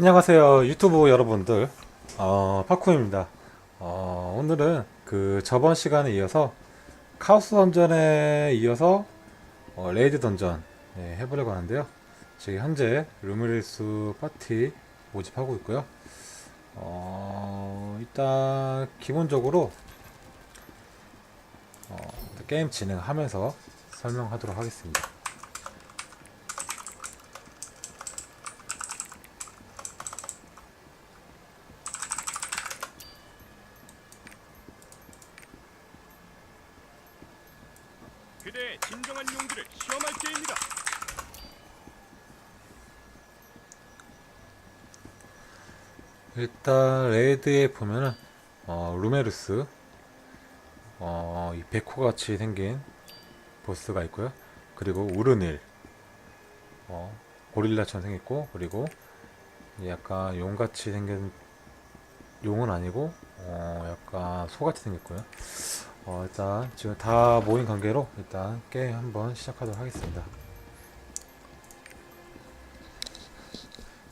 안녕하세요 유튜브 여러분들. 어, 파쿠입니다. 어, 오늘은 그 저번 시간에 이어서 카오스 던전에 이어서 어, 레이드 던전 네, 해보려고 하는데요. 지금 현재 루미리스 파티 모집하고 있고요. 어, 일단 기본적으로 어, 게임 진행하면서 설명하도록 하겠습니다 그대의 진정한 용기를 시험할 때입니다. 일단 레이드에 보면은 어, 루메르스 어, 이 백호 같이 생긴 보스가 있고요. 그리고 우르닐 어, 고릴라처럼 생겼고 그리고 약간 용같이 생긴 용은 아니고 어, 약간 소같이 생겼고요. 어, 일단 지금 다 모인 관계로 일단 게임 한번 시작하도록 하겠습니다.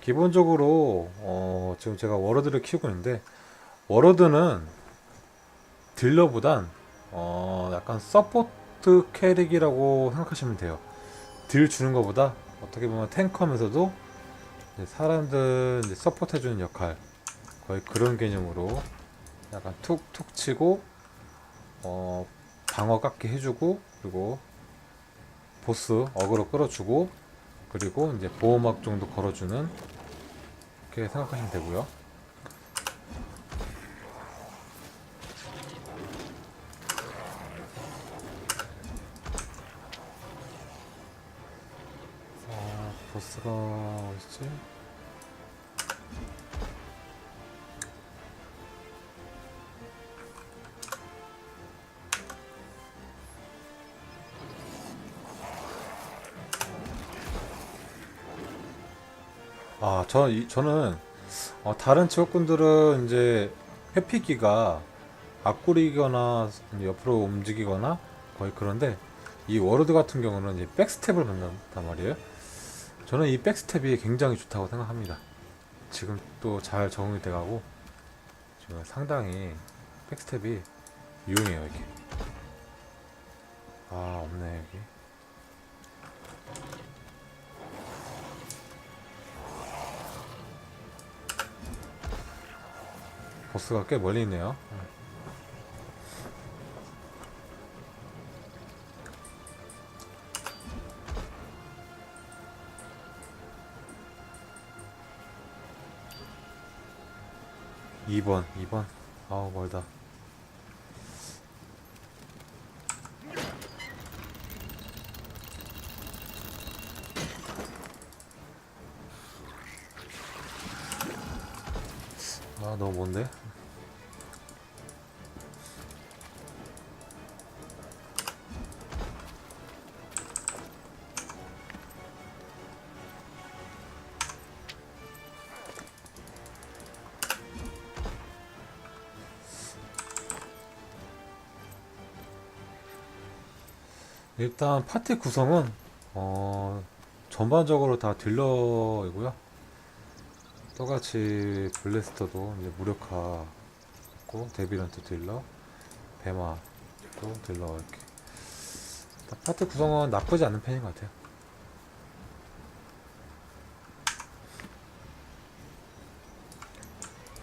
기본적으로 어, 지금 제가 워러드를 키우고 있는데 워러드는 딜러보단 어, 약간 서포트 캐릭이라고 생각하시면 돼요. 딜 주는 것보다 어떻게 보면 탱커면서도 사람들 서포트 해주는 역할 거의 그런 개념으로 약간 툭툭 치고 어, 방어 깎기 해주고 그리고 보스 어그로 끌어주고 그리고 이제 보호막 정도 걸어주는 이렇게 생각하시면 되고요. 자, 보스가 어딨지? 저, 이, 저는, 어, 다른 직업군들은 이제 회피기가 앞구리거나 옆으로 움직이거나 거의 그런데 이 워로드 같은 경우는 이제 백스텝을 만든단 말이에요. 저는 이 백스텝이 굉장히 좋다고 생각합니다. 지금 또 잘 적응이 돼가고 지금 상당히 백스텝이 유용해요, 이게. 아, 없네, 여기. 보스가 꽤 멀리 있네요. 2번, 2번. 아우, 멀다. 아, 너무 먼데? 일단 파티 구성은 어, 전반적으로 다 딜러이고요. 똑같이 블래스터도 이제 무력화 있고 데빌런트 딜러, 배마도 딜러 이렇게. 파티 구성은 나쁘지 않은 편인 것 같아요.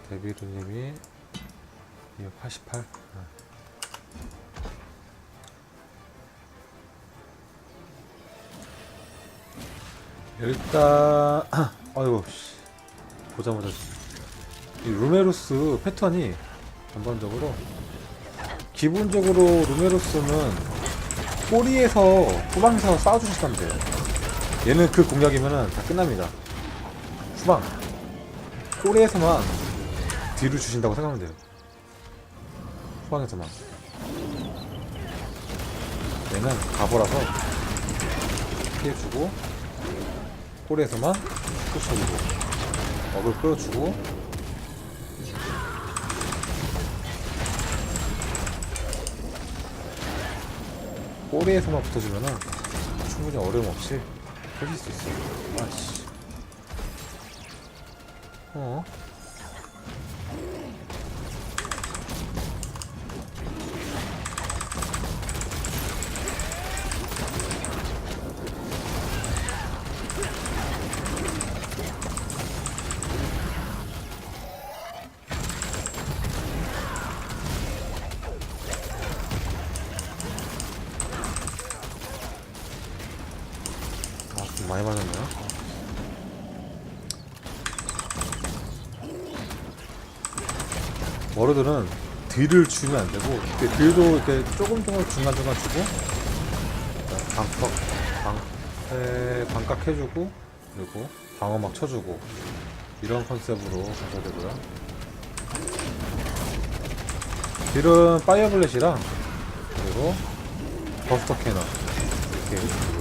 데빌루님이 288. 일단 아이고 씨. 보자마자 이 루메로스 패턴이 전반적으로 기본적으로 루메로스는 꼬리에서 후방에서 싸워주시면 돼요 얘는 그 공략이면은 다 끝납니다. 후방. 꼬리에서만 뒤로 주신다고 생각하면 돼요. 후방에서만. 얘는 가보라서 피해주고 꼬리에서만 쫓아주고 먹을 끌어주고 꼬리에서만 붙어주면은 충분히 어려움 없이 해줄 수 있어요. 아씨. 어? 많이 맞았네요. 워로드는 딜을 주면 안 되고 딜도 이렇게 조금 조금 중간 중간 주고 방각 방에 반각 해주고 그리고 방어 막 쳐주고 이런 컨셉으로 가셔야 되고요. 딜은 파이어블렛이랑 그리고 버스터 캐논 이렇게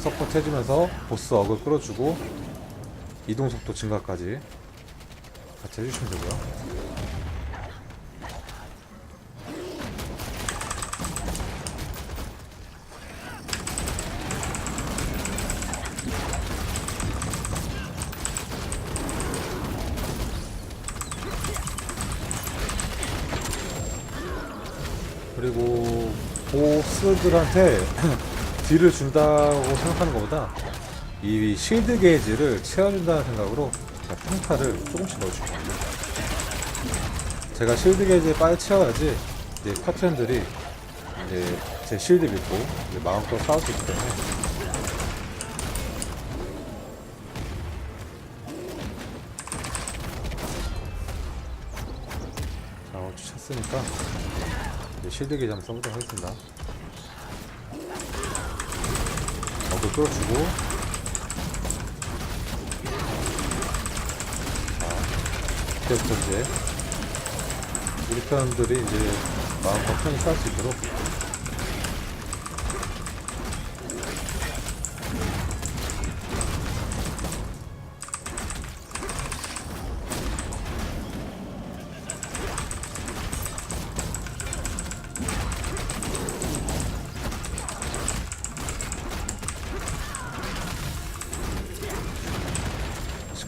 서포트 해주면서 보스 어글 끌어주고 이동 속도 증가까지 같이 해주시면 되고요. 그리고 보스들한테 딜을 준다고 생각하는 것보다 이 실드 게이지를 채워준다는 생각으로 평타를 조금씩 넣어줄 겁니다. 제가 실드 게이지를 빨리 채워야지 이제 파티원들이 이제 제 실드 믿고 이제 마음껏 싸울 수 있기 때문에 자, 어쭈 찼으니까 실드 게이지 한번 써보도록 하겠습니다. 어글 끌어주고. 자 이때부터 이제 우리 편들이 이제 마음껏 편히 쌀수 있도록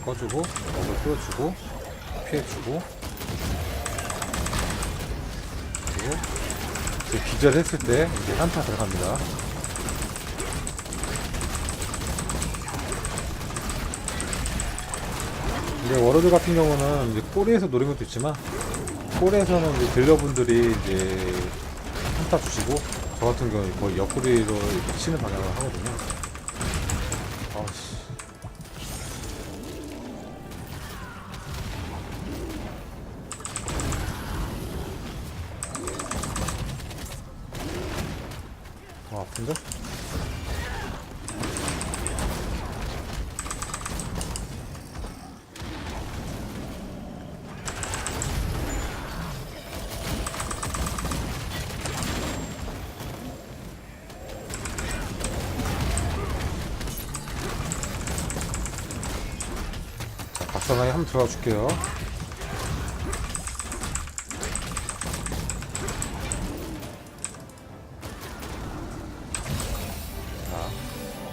꺼주고 어글 끌어주고 피해주고 그리고 이제 기절했을 때 이제 한타 들어갑니다. 근데 워로드 같은 경우는 이제 꼬리에서 노린 것도 있지만 꼬리에서는 이제 딜러분들이 이제 한타 주시고 저 같은 경우는 거의 옆구리로 이렇게 치는 방향을 하거든요. 자, 박사나게 한번 들어가 줄게요.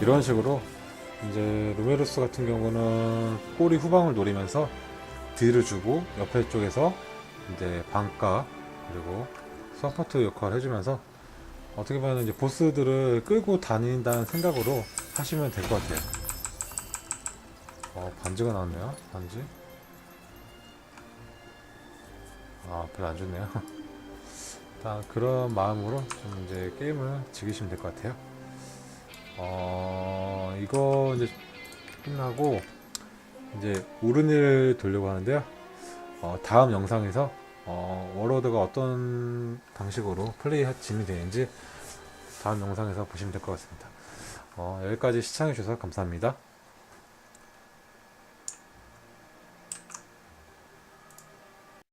이런 식으로 이제 루메루스 같은 경우는 꼬리 후방을 노리면서 딜을 주고 옆에 쪽에서 이제 방가 그리고 서포트 역할을 해주면서 어떻게 보면 이제 보스들을 끌고 다닌다는 생각으로 하시면 될 것 같아요. 어, 반지가 나왔네요. 반지. 아, 별로 안 좋네요. 일단 그런 마음으로 좀 이제 게임을 즐기시면 될 것 같아요. 어, 이거 이제 끝나고 이제 오른일 돌려고 하는데요. 어, 다음 영상에서 어, 워로드가 어떤 방식으로 플레이 진이 되는지 다음 영상에서 보시면 될 것 같습니다. 어, 여기까지 시청해주셔서 감사합니다.